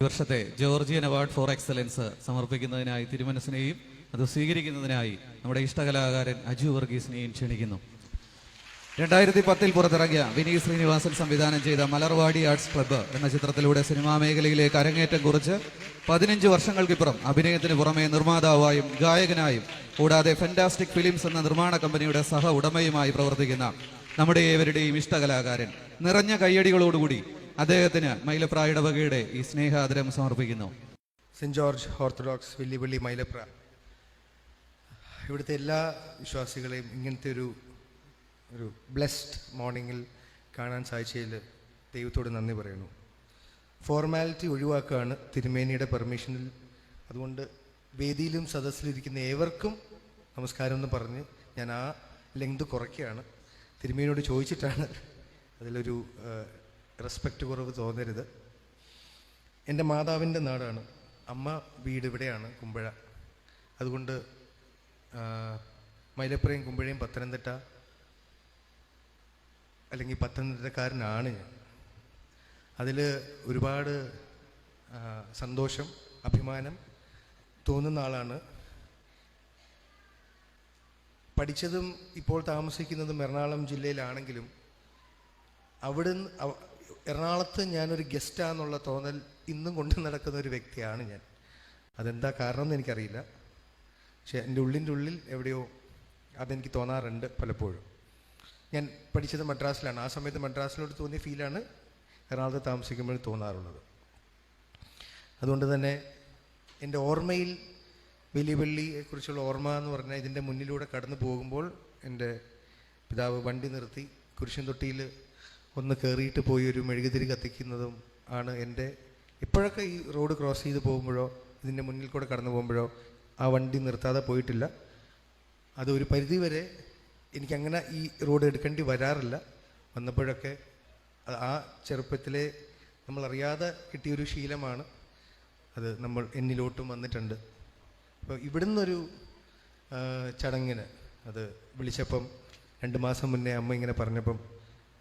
ഈ വർഷത്തെ Georgian award for excellence സമർപ്പിക്കുന്നതിനായി തിരുമനസിനെയും അത് സ്വീകരിക്കുന്നതിനായി നമ്മുടെ ഇഷ്ടകലാകാരൻ അജു വർഗീസിനെയും ക്ഷണിക്കുന്നു. രണ്ടായിരത്തി പത്തിൽ പുറത്തിറങ്ങിയ വിനീത് ശ്രീനിവാസൻ സംവിധാനം ചെയ്ത മലർവാടി ആർട്സ് ക്ലബ്ബ് എന്ന ചിത്രത്തിലൂടെ സിനിമാ മേഖലയിലേക്ക് അരങ്ങേറ്റം കുറിച്ച് പതിനഞ്ച് വർഷങ്ങൾക്കിപ്പുറം അഭിനയത്തിന് പുറമെ നിർമ്മാതാവായും ഗായകനായും കൂടാതെ ഫെന്റാസ്റ്റിക് ഫിലിംസ് എന്ന നിർമ്മാണ കമ്പനിയുടെ സഹ ഉടമയുമായി പ്രവർത്തിക്കുന്ന നമ്മുടെ ഏവരുടെയും ഇഷ്ടകലാകാരൻ. നിറഞ്ഞ കയ്യടികളോടുകൂടി അദ്ദേഹത്തിന് മൈലപ്രായുടെ വകയുടെ ഈ സ്നേഹാദരം സമർപ്പിക്കുന്നു. സെന്റ് ജോർജ് ഓർത്തഡോക്സ് വെല്ലുവിളി മൈലപ്ര. ഇവിടുത്തെ എല്ലാ വിശ്വാസികളെയും ഇങ്ങനത്തെ ഒരു ഒരു ബ്ലെസ്ഡ് മോർണിംഗിൽ കാണാൻ സാധിച്ചതിൽ ദൈവത്തോട് നന്ദി പറയുന്നു. ഫോർമാലിറ്റി ഒഴിവാക്കുകയാണ് തിരുമേനിയുടെ പെർമിഷനിൽ. അതുകൊണ്ട് വേദിയിലും സദസ്സിലിരിക്കുന്ന ഏവർക്കും നമസ്കാരം എന്ന് പറഞ്ഞ് ഞാൻ ആ ലെങ്ത് കുറയ്ക്കുകയാണ്. തിരുമേനിയോട് ചോദിച്ചിട്ടാണ് അതിലൊരു റെസ്പെക്റ്റ് കുറവ് തോന്നരുത്. എന്റെ മാതാവിന്റെ നാടാണ്. അമ്മ വീട് ഇവിടെയാണ് കുമ്പഴ. അതുകൊണ്ട് മൈലപ്പുറയും കുമ്പഴയും പത്തനംതിട്ട അല്ലെങ്കിൽ പത്തനംതിട്ടക്കാരനാണ് ഞാൻ. അതിൽ ഒരുപാട് സന്തോഷം അഭിമാനം തോന്നുന്ന ആളാണ്. പഠിച്ചതും ഇപ്പോൾ താമസിക്കുന്നതും എറണാകുളം ജില്ലയിലാണെങ്കിലും അവിടുന്ന് അവ- എറണാകുളത്ത് ഞാനൊരു ഗസ്റ്റാന്നുള്ള തോന്നൽ ഇന്നും കൊണ്ട് നടക്കുന്ന ഒരു വ്യക്തിയാണ് ഞാൻ. അതെന്താ കാരണം എന്ന് എനിക്കറിയില്ല. പക്ഷേ എന്റെ ഉള്ളിന്റെ ഉള്ളിൽ എവിടെയോ അതെനിക്ക് തോന്നാറുണ്ട് പലപ്പോഴും. ഞാൻ പഠിച്ചത് മദ്രാസിലാണ്. ആ സമയത്ത് മദ്രാസിലോട് തോന്നിയ ഫീലാണ് എറണാകുളത്ത് താമസിക്കുമ്പോൾ തോന്നാറുള്ളത്. അതുകൊണ്ട് തന്നെ എന്റെ ഓർമ്മയിൽ വലിയ പള്ളിയെക്കുറിച്ചുള്ള ഓർമ്മ എന്ന് പറഞ്ഞാൽ ഇതിന്റെ മുന്നിലൂടെ കടന്നു പോകുമ്പോൾ എന്റെ പിതാവ് വണ്ടി നിർത്തി കുരിശൻ തൊട്ടിയിൽ ഒന്ന് കയറിയിട്ട് പോയി ഒരു മെഴുകുതിരി കത്തിക്കുന്നതും ആണ് എന്റെ ഇപ്പോഴൊക്കെ ഈ റോഡ് ക്രോസ് ചെയ്ത് പോകുമ്പോഴോ ഇതിന്റെ മുന്നിൽ കൂടെ കടന്നു പോകുമ്പോഴോ ആ വണ്ടി നിർത്താതെ പോയിട്ടില്ല. അത് ഒരു പരിധി വരെ എനിക്കങ്ങനെ ഈ റോഡ് എടുക്കേണ്ടി വരാറില്ല. വന്നപ്പോഴൊക്കെ ആ ചെറുപ്പത്തിലെ നമ്മളറിയാതെ കിട്ടിയൊരു ശീലമാണ്. അത് നമ്മൾ എന്നിലോട്ടും വന്നിട്ടുണ്ട്. അപ്പോൾ ഇവിടുന്നൊരു ചടങ്ങിന് അത് വിളിച്ചപ്പം രണ്ട് മാസം മുന്നേ അമ്മ ഇങ്ങനെ പറഞ്ഞപ്പം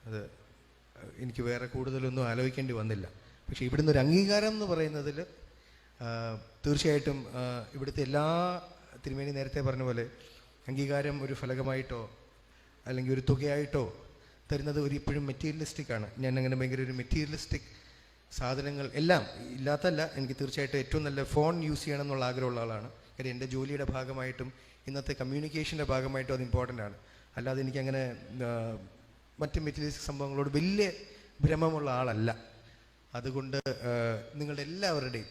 അത് എനിക്ക് വേറെ കൂടുതലൊന്നും ആലോചിക്കേണ്ടി വന്നില്ല. പക്ഷെ ഇവിടുന്ന് ഒരു അംഗീകാരം എന്ന് പറയുന്നതിൽ തീർച്ചയായിട്ടും ഇവിടുത്തെ എല്ലാ തിരുമേനി നേരത്തെ പറഞ്ഞ പോലെ അംഗീകാരം ഒരു ഫലകമായിട്ടോ അല്ലെങ്കിൽ ഒരു തുകയായിട്ടോ തരുന്നത് ഒരു ഇപ്പോഴും മെറ്റീരിയലിസ്റ്റിക് ആണ്. ഞാൻ അങ്ങനെ ഭയങ്കര ഒരു മെറ്റീരിയലിസ്റ്റിക് സാധനങ്ങൾ എല്ലാം ഇല്ലാത്തല്ല. എനിക്ക് തീർച്ചയായിട്ടും ഏറ്റവും നല്ല ഫോൺ യൂസ് ചെയ്യണം എന്നുള്ള ആഗ്രഹമുള്ള ആളാണ്. കാര്യം എന്റെ ജോലിയുടെ ഭാഗമായിട്ടും ഇന്നത്തെ കമ്മ്യൂണിക്കേഷന്റെ ഭാഗമായിട്ടും അത് ഇമ്പോർട്ടന്റ് ആണ്. അല്ലാതെ എനിക്കങ്ങനെ മറ്റ് മെറ്റീരിയലിസ്റ്റിക് സംഭവങ്ങളോട് വലിയ ഭ്രമമുള്ള ആളല്ല. അതുകൊണ്ട് നിങ്ങളുടെ എല്ലാവരുടെയും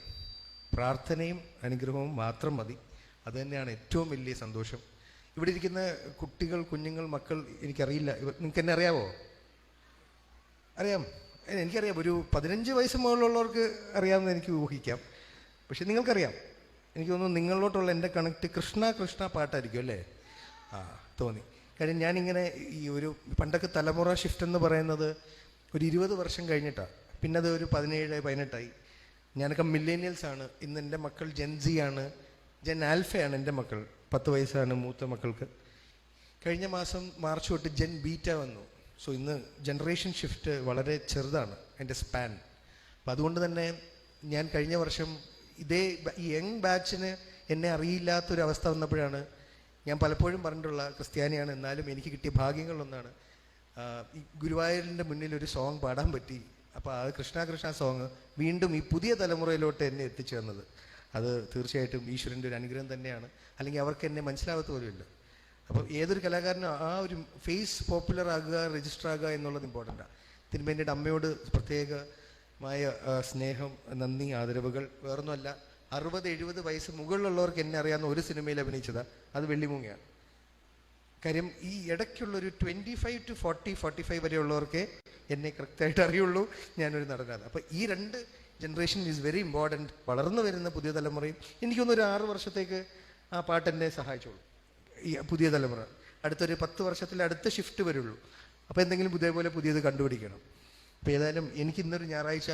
പ്രാർത്ഥനയും അനുഗ്രഹവും മാത്രം മതി. അതുതന്നെയാണ് ഏറ്റവും വലിയ സന്തോഷം. ഇവിടെ ഇരിക്കുന്ന കുട്ടികൾ കുഞ്ഞുങ്ങൾ മക്കൾ എനിക്കറിയില്ല. നിങ്ങൾക്ക് എന്നെ അറിയാവോ? അറിയാം. എനിക്കറിയാം. ഒരു പതിനഞ്ച് വയസ്സ് മുകളിലുള്ളവർക്ക് അറിയാമെന്ന് എനിക്ക് ഊഹിക്കാം. പക്ഷെ നിങ്ങൾക്കറിയാം. എനിക്ക് തോന്നുന്നു നിങ്ങളിലോട്ടുള്ള എന്റെ കണക്ട് കൃഷ്ണ കൃഷ്ണ പാട്ടായിരിക്കും അല്ലേ? ആ തോന്നി. കാര്യം ഞാനിങ്ങനെ ഈ ഒരു പണ്ടൊക്കെ തലമുറ ഷിഫ്റ്റ് എന്ന് പറയുന്നത് ഒരു ഇരുപത് വർഷം കഴിഞ്ഞിട്ടാണ് പിന്നെ അത് ഒരു പതിനേഴ് പതിനെട്ടായി. ഞാനൊക്കെ മില്ലേനിയൽസ് ആണ്. ഇന്ന് എന്റെ മക്കൾ ജെൻസി ആണ്. ജെൻ ആൽഫയാണ് എന്റെ മക്കൾ. പത്ത് വയസ്സാണ് മൂത്ത മക്കൾക്ക്. കഴിഞ്ഞ മാസം മാർച്ച് തൊട്ട് ജെൻ ബീറ്റ വന്നു. സോ ഇന്ന് ജനറേഷൻ ഷിഫ്റ്റ് വളരെ ചെറുതാണ് എന്റെ സ്പാൻ അപ്പം അതുകൊണ്ട് തന്നെ ഞാൻ കഴിഞ്ഞ വർഷം ഇതേ ഈ യങ് ബാച്ചിന് എന്നെ അറിയില്ലാത്തൊരവസ്ഥ വന്നപ്പോഴാണ് ഞാൻ പലപ്പോഴും പറഞ്ഞിട്ടുള്ള ക്രിസ്ത്യാനിയാണ് എന്നാലും എനിക്ക് കിട്ടിയ ഭാഗ്യങ്ങളിലൊന്നാണ്. ഗുരുവായൂരിന്റെ മുന്നിൽ ഒരു സോങ് പാടാൻ പറ്റി. അപ്പോൾ ആ കൃഷ്ണ കൃഷ്ണ സോങ് വീണ്ടും ഈ പുതിയ തലമുറയിലോട്ട് എന്നെ എത്തിച്ചു തന്നത്. അത് തീർച്ചയായിട്ടും ഈശ്വരന്റെ ഒരു അനുഗ്രഹം തന്നെയാണ്. അല്ലെങ്കിൽ അവർക്ക് എന്നെ മനസ്സിലാവത്ത പോലുമില്ല. അപ്പോൾ ഏതൊരു കലാകാരനും ആ ഒരു ഫേസ് പോപ്പുലർ ആകുക രജിസ്റ്റർ ആകുക എന്നുള്ളത് ഇമ്പോർട്ടന്റാണ് തിരുമേനിയുടെ അമ്മയോട് പ്രത്യേകമായ സ്നേഹം നന്ദി ആദരവുകൾ വേറൊന്നുമല്ല. അറുപത് എഴുപത് വയസ്സ് മുകളിലുള്ളവർക്ക് എന്നെ അറിയാവുന്ന ഒരു സിനിമയിൽ അഭിനയിച്ചത്. അത് വെള്ളിമൂങ്ങയാണ്. കാര്യം ഈ ഇടയ്ക്കുള്ളൊരു twenty five to forty forty five വരെയുള്ളവർക്ക് എന്നെ കൃത്യമായിട്ട് അറിയുള്ളൂ. ഞാനൊരു നടനാണ്. അപ്പോൾ ഈ രണ്ട് ജനറേഷൻ ഈസ് വെരി ഇമ്പോർട്ടന്റ് വളർന്നു വരുന്ന പുതിയ തലമുറയും എനിക്കൊന്നൊരു ആറ് വർഷത്തേക്ക് ആ പാട്ട് എന്നെ സഹായിച്ചോളൂ. ഈ പുതിയ തലമുറ. അടുത്തൊരു പത്ത് വർഷത്തിൽ അടുത്ത ഷിഫ്റ്റ് വരുള്ളൂ. അപ്പോൾ എന്തെങ്കിലും ഇതേപോലെ പുതിയത് കണ്ടുപിടിക്കണം. അപ്പോൾ ഏതായാലും എനിക്ക് ഇന്നൊരു ഞായറാഴ്ച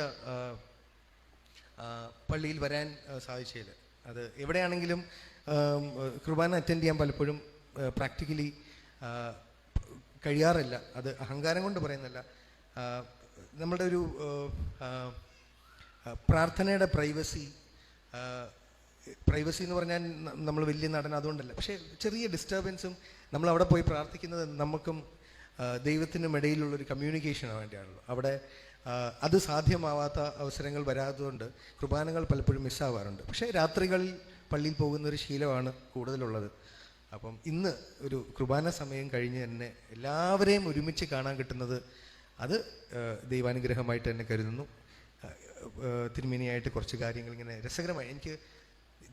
പള്ളിയിൽ വരാൻ സാധിച്ചത് അത് എവിടെയാണെങ്കിലും കുർബാന അറ്റൻഡ് ചെയ്യാൻ പലപ്പോഴും പ്രാക്ടിക്കലി കഴിയാറില്ല. അത് അഹങ്കാരം കൊണ്ട് പറയുന്നല്ല നമ്മളുടെ ഒരു പ്രാർത്ഥനയുടെ പ്രൈവസി പ്രൈവസി എന്ന് പറഞ്ഞാൽ നമ്മൾ വലിയ നടൻ അതുകൊണ്ടല്ല. പക്ഷേ ചെറിയ ഡിസ്റ്റർബൻസും നമ്മൾ അവിടെ പോയി പ്രാർത്ഥിക്കുന്നത് നമുക്കും ദൈവത്തിനും ഇടയിലുള്ള ഒരു കമ്മ്യൂണിക്കേഷന് വേണ്ടിയാണല്ലോ. അവിടെ അത് സാധ്യമാവാത്ത അവസരങ്ങൾ വരാത്തതുകൊണ്ട് കുർബാനകൾ പലപ്പോഴും മിസ്സാവാറുണ്ട്. പക്ഷേ രാത്രികളിൽ പള്ളിയിൽ പോകുന്ന ഒരു ശീലമാണ് കൂടുതലുള്ളത്. അപ്പം ഇന്ന് ഒരു കുർബാന സമയം കഴിഞ്ഞ് തന്നെ എല്ലാവരെയും ഒരുമിച്ച് കാണാൻ കിട്ടുന്നത് അത് ദൈവാനുഗ്രഹമായിട്ട് തന്നെ കരുതുന്നു. തിരുമേനിയായിട്ട് കുറച്ച് കാര്യങ്ങൾ ഇങ്ങനെ രസകരമായി. എനിക്ക്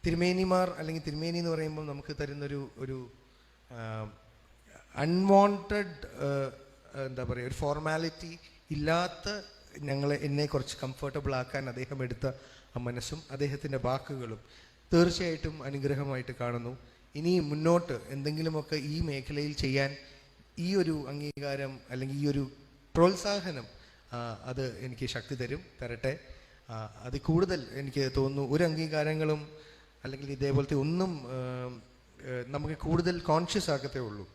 തിരുമേനിമാർ അല്ലെങ്കിൽ തിരുമേനി എന്ന് പറയുമ്പോൾ നമുക്ക് തരുന്നൊരു ഒരു അൺവാണ്ടഡ് എന്താ പറയുക ഒരു ഫോർമാലിറ്റി ഇല്ലാത്ത ഞങ്ങളെ എന്നെ കുറച്ച് കംഫർട്ടബിൾ ആക്കാൻ അദ്ദേഹം എടുത്ത ആ മനസ്സും അദ്ദേഹത്തിന്റെ വാക്കുകളും തീർച്ചയായിട്ടും അനുഗ്രഹമായിട്ട് കാണുന്നു. ഇനി മുന്നോട്ട് എന്തെങ്കിലുമൊക്കെ ഈ മേഖലയിൽ ചെയ്യാൻ ഈ ഒരു അംഗീകാരം അല്ലെങ്കിൽ ഈ ഒരു പ്രോത്സാഹനം അത് എനിക്ക് ശക്തി തരും തരട്ടെ. അത് കൂടുതൽ എനിക്ക് തോന്നുന്നു ഒരു അംഗീകാരങ്ങളും അല്ലെങ്കിൽ ഇതേപോലത്തെ ഒന്നും നമുക്ക് കൂടുതൽ കോൺഷ്യസ് ആക്കത്തേ ഉള്ളൂ.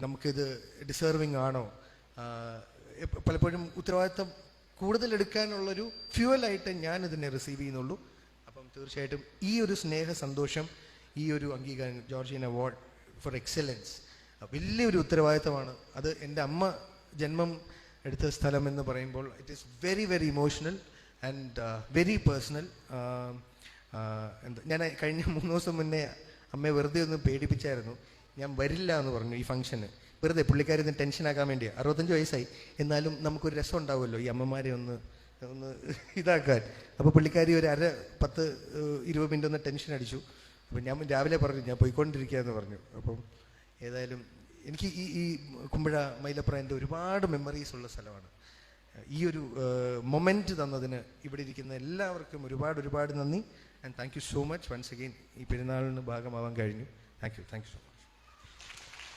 നമുക്കിത് ഡിസേർവിങ് ആണോ? പലപ്പോഴും ഉത്തരവാദിത്തം കൂടുതൽ എടുക്കാനുള്ളൊരു ഫ്യൂവലായിട്ട് ഞാൻ ഇതിനെ റിസീവ് ചെയ്യുന്നുള്ളൂ. അപ്പം തീർച്ചയായിട്ടും ഈ ഒരു സ്നേഹ സന്തോഷം ഈ ഒരു അംഗീകാരം ജോർജിയൻ അവാർഡ് ഫോർ എക്സലൻസ് വലിയൊരു ഉത്തരവാദിത്തമാണ്. അത് എന്റെ അമ്മ ജന്മം എടുത്ത സ്ഥലം എന്ന് പറയുമ്പോൾ it is very very emotional and very personal എന്താ ഞാൻ കഴിഞ്ഞ മൂന്ന് ദിവസം മുന്നേ അമ്മയെ വെറുതെ ഒന്ന് പേടിപ്പിച്ചായിരുന്നു. ഞാൻ വരില്ല എന്ന് പറഞ്ഞു ഈ ഫംഗ്ഷന് വെറുതെ പുള്ളിക്കാരി ഒന്ന് ടെൻഷനാക്കാൻ വേണ്ടിയാണ് അറുപത്തഞ്ച് വയസ്സായി. എന്നാലും നമുക്കൊരു രസം ഉണ്ടാവുമല്ലോ ഈ അമ്മമാരെ ഒന്ന് ഒന്ന് ഇതാക്കാൻ. അപ്പോൾ പുള്ളിക്കാരി ഒരു അര പത്ത് ഇരുപത് മിനിറ്റ് ഒന്ന് ടെൻഷൻ അടിച്ചു. അപ്പം ഞാൻ രാവിലെ പറഞ്ഞു ഞാൻ പോയിക്കൊണ്ടിരിക്കുക എന്ന് പറഞ്ഞു. അപ്പം ഏതായാലും എനിക്ക് ഈ ഈ കുമ്പഴ മൈലപ്ര ഒരുപാട് മെമ്മറീസ് ഉള്ള സ്ഥലമാണ്. ഈ ഒരു മൊമെന്റ് തന്നതിന് ഇവിടെ ഇരിക്കുന്ന എല്ലാവർക്കും ഒരുപാട് ഒരുപാട് നന്ദി. And thank you so much once again ഈ പെരുന്നാളിന് ഭാഗമാവാൻ കഴിഞ്ഞു. Thank you thank you so much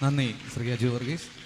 നന്ദി ശ്രീ അജു വർഗീസ്.